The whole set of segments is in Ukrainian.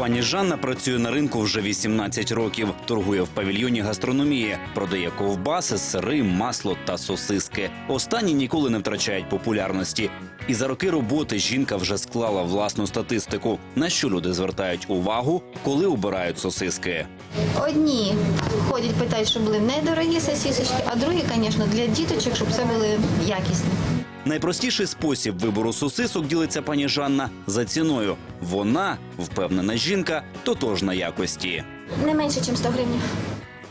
Пані Жанна працює на ринку вже 18 років. Торгує в павільйоні гастрономії, продає ковбаси, сири, масло та сосиски. Останні ніколи не втрачають популярності. І за роки роботи жінка вже склала власну статистику, на що люди звертають увагу, коли обирають сосиски. Одні ходять, питають, щоб були недорогі сосисочки, а другі, звісно, для діточок, щоб все були якісні. Найпростіший спосіб вибору сосисок ділиться пані Жанна за ціною. Вона впевнена жінка, тотожна якості. Не менше, ніж 100 гривень.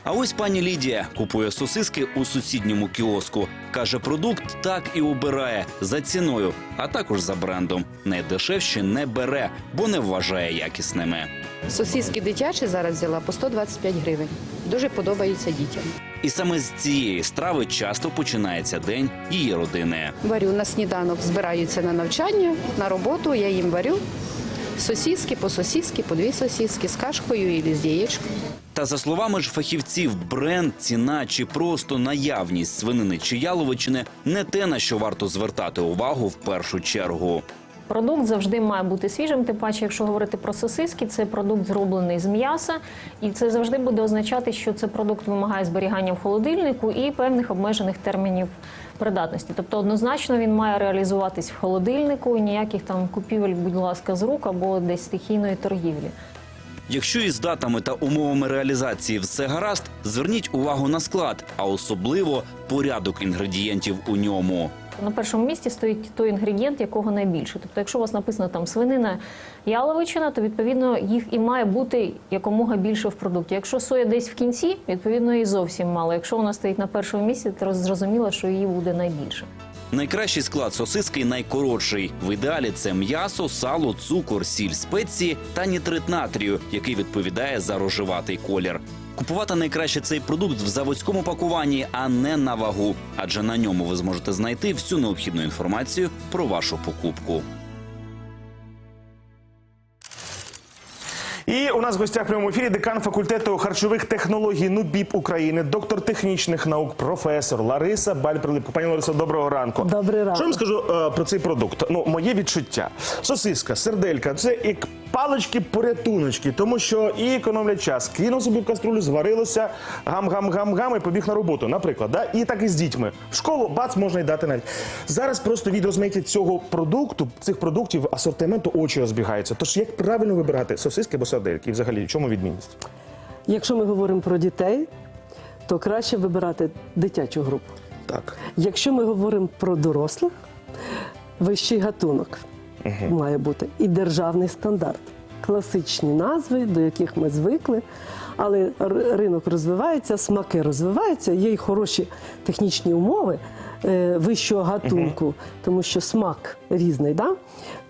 А ось пані Лідія купує сосиски у сусідньому кіоску. Каже, продукт так і обирає за ціною, а також за брендом. Найдешевші не бере, бо не вважає якісними. Сосиски дитячі зараз взяла по 125 гривень. Дуже подобаються дітям. І саме з цієї страви часто починається день її родини. Варю на сніданок, збираються на навчання, на роботу, я їм варю. Сосиски по сосиски, по дві сосиски з кашкою і з яєчком. Та за словами ж фахівців, бренд, ціна чи просто наявність свинини чи яловичини не те, на що варто звертати увагу в першу чергу. Продукт завжди має бути свіжим. Тим паче, якщо говорити про сосиски, це продукт зроблений з м'яса, і це завжди буде означати, що це продукт вимагає зберігання в холодильнику і певних обмежених термінів придатності. Тобто, однозначно він має реалізуватись в холодильнику, і ніяких там купівель, будь ласка, з рук або десь стихійної торгівлі. Якщо із датами та умовами реалізації все гаразд, зверніть увагу на склад, а особливо порядок інгредієнтів у ньому. На першому місці стоїть той інгредієнт, якого найбільше. Тобто, якщо у вас написано там свинина, яловичина, то відповідно їх і має бути якомога більше в продукті. Якщо соя десь в кінці, відповідно і зовсім мало. Якщо вона стоїть на першому місці, то зрозуміло, що її буде найбільше. Найкращий склад сосиски найкоротший. В ідеалі це м'ясо, сало, цукор, сіль, спеції та нітрит натрію, який відповідає за рожеватий колір. Купувати найкраще цей продукт в заводському пакуванні, а не на вагу, адже на ньому ви зможете знайти всю необхідну інформацію про вашу покупку. І у нас в гостях в прямому ефірі декан факультету харчових технологій НУБІП України, доктор технічних наук, професор Лариса Баль-Прилипко. Пані Ларисо, доброго ранку. Добрий ранок. Що я вам скажу е, про цей продукт? Ну, моє відчуття. Сосиска, серделька це як палички-порятуночки, тому що і економлять час. Кинув собі в каструлю, зварилося, гам-гам-гам-гам і побіг на роботу, наприклад. Да? І так і з дітьми. В школу бац можна й дати навіть. Зараз просто від розмаїття цього продукту, цих продуктів асортименту очі розбігаються. Тож як правильно вибирати сосиски або сердельки? І взагалі, в чому відмінність? Якщо ми говоримо про дітей, то краще вибирати дитячу групу. Так. Якщо ми говоримо про дорослих, вищий гатунок має бути і державний стандарт. Класичні назви, до яких ми звикли, але ринок розвивається, смаки розвиваються, є й хороші технічні умови е, вищого гатунку, тому що смак різний. Да?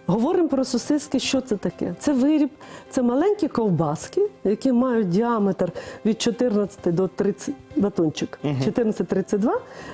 Говоримо про сосиски, що це таке? Це виріб, це маленькі ковбаски, які мають діаметр від 14 до 30 батончик, 14-32,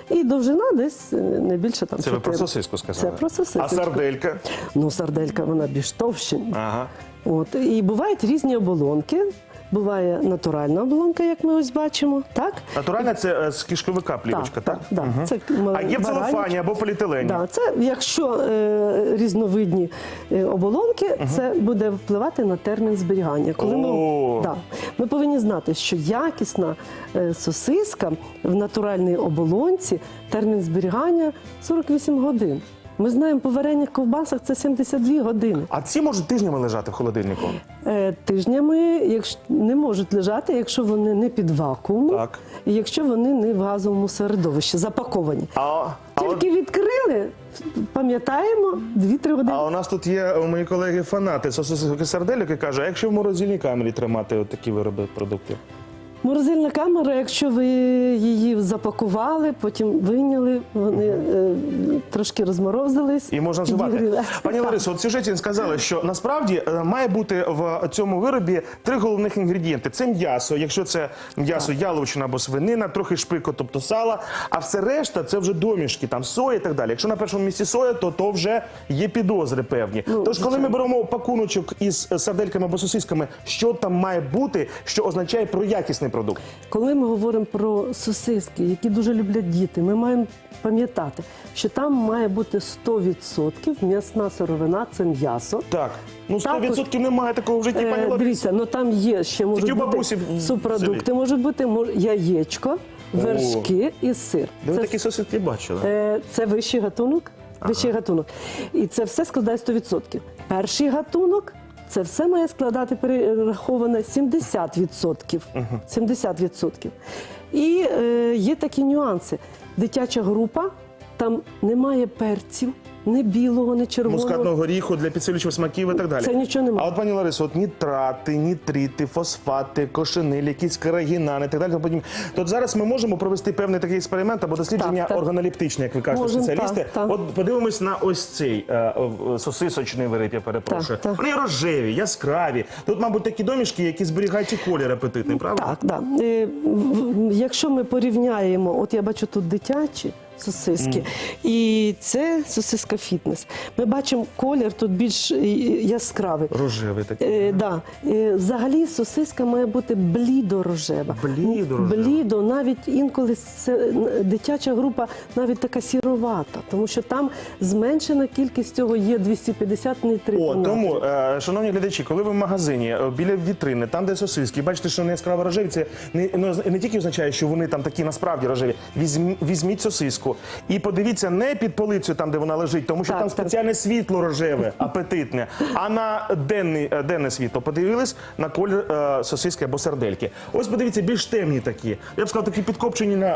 і довжина десь е, не більше там Це ви про сосиску сказали? Це про сосиску. А сарделька? Ну, сарделька вона більш товща. Ага. От і бувають різні оболонки. Буває натуральна оболонка, як ми ось бачимо, так? Натуральна це е, з кишковика плівочка, так? так, Мгм. Це А є в целофані або поліетилені? Да, це якщо е, різновидні е, оболонки, це буде впливати на термін зберігання. Коли ми, да, ми повинні знати, що якісна е, сосиска в натуральній оболонці термін зберігання 48 годин. Ми знаємо, по варених ковбасах це 72 години. А ці можуть тижнями лежати в холодильнику. Е, Тижнями якщо, не можуть лежати, якщо вони не під вакуумом, Так. і якщо вони не в газовому середовищі, запаковані. А, а, от- Тільки відкрили, пам'ятаємо, 2-3 години. а у нас тут є у мої колеги фанати сосисок і кажуть, а якщо в морозильній камері тримати от такі вироби продукти? Морозильна камера, якщо ви її запакували, потім вийняли, вони е, трошки розморозились. І можна вживати. Пані. Ларисо, от сюжеті він сказали, що насправді е, має бути в цьому виробі три головних інгредієнти: це м'ясо, якщо це м'ясо яловичина або свинина, трохи шпику, тобто сала. А все решта це вже домішки, там соя і так далі. Якщо на першому місці соя, то то вже є підозри певні. Ну, Тож, коли ми беремо пакуночок із е, сардельками або сосисками, що там має бути, що означає про якісний продукт. Коли ми говоримо про сосиски, які дуже люблять діти, ми маємо пам'ятати, що там має бути 100% м'ясна сировина, це м'ясо. Так, ну 100% Також, немає такого в житті, пані Е, дивіться, ну там є ще можуть Тільки у бути в субпродукти, селі. можуть бути мож- яєчко, вершки і сир. Де ви такі сосиски бачили? Е, Це вищий гатунок. Вищий гатунок. І це все складає 100%. Перший гатунок це все має складати перераховане 70%. 70%. І е, є такі нюанси. Дитяча група, там немає перців, не білого, не червоного. Мускатного горіху для підсилювачів смаків і так далі. Це нічого немає. А от пані Ларисо, от нітрати, нітрити, фосфати, кошениль, якісь карагінани і так далі. тому подібне. То зараз ми можемо провести певний такий експеримент або дослідження Так, так. органолептичне, як ви кажете, Можемо, спеціалісти. так, так. От подивимось на ось цей е, е, сосисочний виріб, я перепрошую. Так, так. Вони рожеві, яскраві. Тут, мабуть, такі домішки, які зберігають і колір апетитний, правда? Так, да. Е, в- в- Якщо ми порівняємо, от я бачу тут дитячі сосиски, і це сосиска фітнес. Ми бачимо колір тут більш е, яскравий. Рожевий такий. Е, да. е, взагалі сосиска має бути блідо-рожева. Блідо-рожева. Блідо, навіть інколи це, дитяча група навіть така сіровата, тому що там зменшена кількість цього є 250 нитриту. О, тому, е, шановні глядачі, коли ви в магазині е, біля вітрини, там де сосиски, бачите, що вони яскраво рожеві, це не, ну, не тільки означає, що вони там такі насправді рожеві. Візьм, візьміть сосиску і подивіться не під полицю, там де вона лежить, тому що Так, там так. спеціальне світло рожеве, апетитне, а на денний, е, денне світло подивились на колір е, сосиски або сердельки. Ось подивіться, більш темні такі. Я б сказав, такі підкопчені на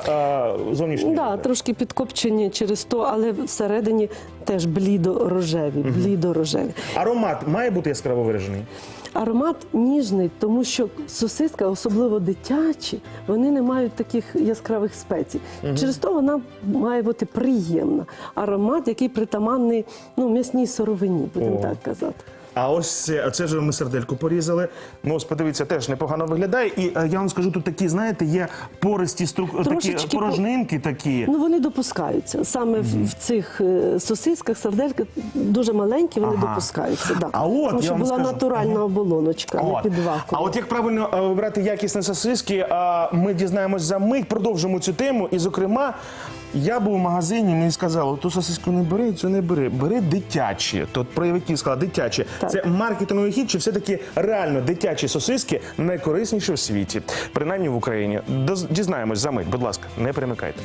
е, зовнішній. Да, вигляд. трошки підкопчені через то, але всередині теж блідо-рожеві, блідо-рожеві. Аромат має бути яскраво виражений. Аромат ніжний, тому що сосиска, особливо дитячі, вони не мають таких яскравих спецій. Через то вона має бути приємна. Аромат, який притаманний ну, м'ясній сировині, будемо О. так казати. А ось це, це ж ми сердельку порізали. Ну, ось подивіться, теж непогано виглядає. І е, я вам скажу, тут такі, знаєте, є пористі струк... такі Трошечки по- порожнинки такі. Ну вони допускаються. Саме в, в цих е, сосисках, сардельках дуже маленькі, вони Ага. допускаються. Да. А от, тому я що вам була скажу. натуральна оболоночка, не От. під А вакуум. от як правильно е, вибрати якісні сосиски, ми дізнаємось за мить, продовжимо цю тему. І, зокрема, я був у магазині, мені сказали, ту сосиску не бери, цю не бери. Бери дитячі. Тут про які сказали, дитячі. Це маркетинговий хід, чи все-таки реально дитячі сосиски найкорисніші в світі, принаймні в Україні. Дізнаємось за мить, будь ласка, не перемикайте.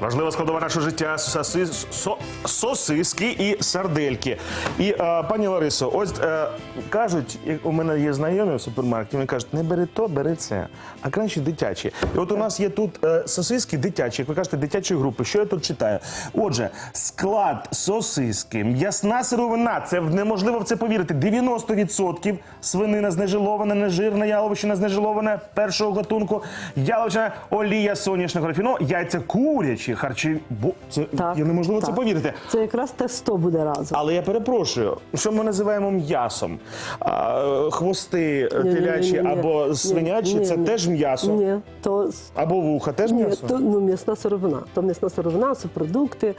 Важлива складова нашого життя соси, со, сосиски і сардельки. І е, пані Ларисо, ось е, кажуть, як у мене є знайомі в супермаркеті, вони кажуть, не бери то, бери це, а краще дитячі. І от у нас є тут е, сосиски дитячі, як ви кажете, дитячої групи. Що я тут читаю? Отже, склад сосиски, м'ясна сировина, це неможливо в це повірити. 90% свинина знежилована, нежирна, яловичина знежилована першого гатунку, яловичина, олія соняшного рафіну, яйця курячі, харчові. Бо це Так, я неможливо це так. повірити. Це якраз те 100 буде разом. Але я перепрошую, що ми називаємо м'ясом? А, хвости е, телячі або свинячі ні, це ні. теж м'ясо. Ні, то Або вуха теж Ні, м'ясо? то ну, м'ясна сировина. То м'ясна сировина, це продукти.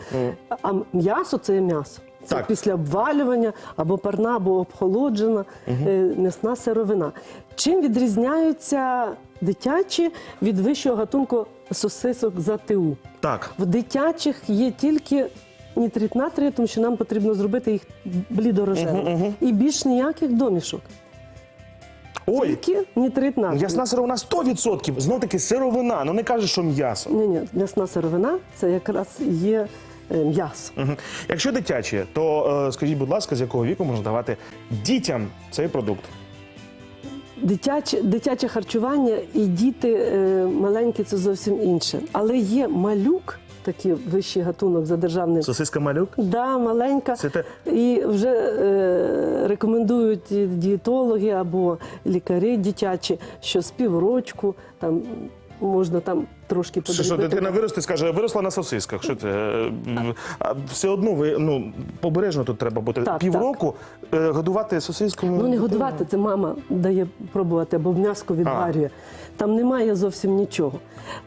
А м'ясо це є м'ясо. Це Так. після обвалювання або парна, або обхолоджена е, м'ясна сировина. Чим відрізняються дитячі від вищого гатунку сосисок за ТУ? Так. В дитячих є тільки нітрит натрію, тому що нам потрібно зробити їх блідорожевими. І більш ніяких домішок. Ой, Тільки нітрит натрію. м'ясна сировина 100%. Знов таки сировина, ну не кажеш, що м'ясо. Ні, ні, м'ясна сировина це якраз є е, м'ясо. Мгм. Якщо дитячі, то е, скажіть, будь ласка, з якого віку можна давати дітям цей продукт? Дитяче, дитяче харчування і діти е, маленькі це зовсім інше. Але є малюк, такий вищий гатунок за державним. Сосиска малюк? Да, маленька. Це те- І вже е, рекомендують і дієтологи або лікарі дитячі, що з піврочку там можна там трошки Що, що дитина виросте, скаже, виросла на сосисках. Що це? Е, а Все одно ви ну побережно тут треба бути. Так, Півроку е, годувати сосисками. Ну не дитину? годувати, це мама дає пробувати, або м'яско відварює. Там немає зовсім нічого.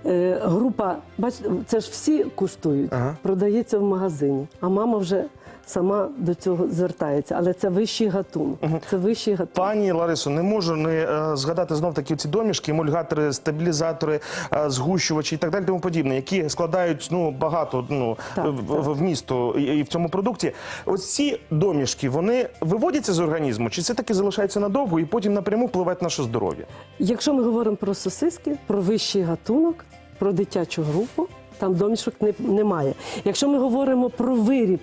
Е, група, бачите, це ж всі куштують, Ага. продається в магазині, а мама вже сама до цього звертається. Але це вищий гатунок. Це вищий гатунок. Пані Ларисо, не можу не е, згадати знов таки ці домішки, емульгатори, стабілізатори, е, згущувачі і так далі, тому подібне, які складають ну багато ну Так, в, в- вмісту і, і в цьому продукті. Ось ці домішки вони виводяться з організму, чи це таки залишається надовго і потім напряму впливають на наше здоров'я? Якщо ми говоримо про сосиски, про вищий гатунок, про дитячу групу, там домішок не, немає. Якщо ми говоримо про виріб,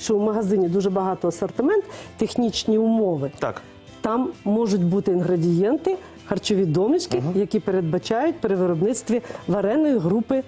що в магазині дуже багато асортимент, технічні умови, Так. там можуть бути інгредієнти, харчові домішки, які передбачають при виробництві вареної групи.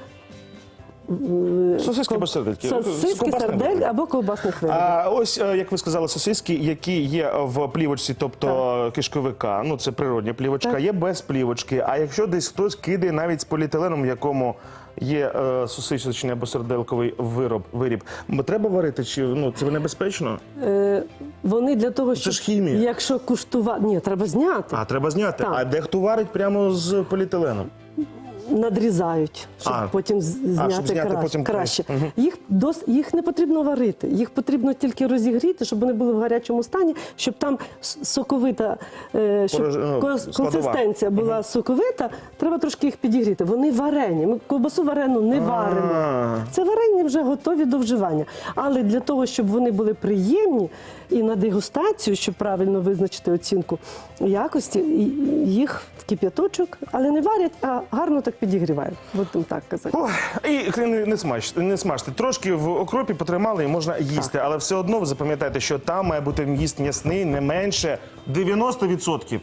е, Сосиски або сердельки. Сосиски, сардель або ковбасних виробів. А ось е, як ви сказали, сосиски, які є в плівочці, тобто кишковика, ну це природня плівочка, Так. є без плівочки. А якщо десь хтось кидає навіть з поліетиленом, в якому є е, сосисочний або серделковий вироб, виріб, треба варити чи ну це небезпечно? Е, вони для того, щоб ж хімія. якщо куштувати, ні, треба зняти. А треба зняти. Так. А дехто варить прямо з поліетиленом. Надрізають, щоб А. потім з- зняти, щоб зняти краще. потім краще. Мгм. Їх, дос, їх не потрібно варити, їх потрібно тільки розігріти, щоб вони були в гарячому стані, щоб там с- соковита, е, щоб Порож- ну, складова. консистенція була соковита, треба трошки їх підігріти. Вони варені. Ми ковбасу варену не варимо. А. Це варені вже готові до вживання. Але для того, щоб вони були приємні і на дегустацію, щоб правильно визначити оцінку якості, і- їх в кип'яточок, але не варять, а гарно так підігрівають. Будемо так казати. Ох, і не, не, смаж, не смажте. Трошки в окропі потримали і можна їсти, але все одно ви запам'ятайте, що там має бути м'їст м'ясний не менше 90%.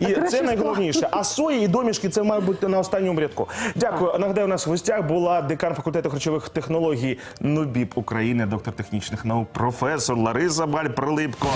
І А це найголовніше. А сої і домішки це має бути на останньому рядку. Дякую. Нагадаю, у нас в гостях була декан факультету харчових технологій НУБІП України, доктор технічних наук, професор Лариса Баль-Прилипко.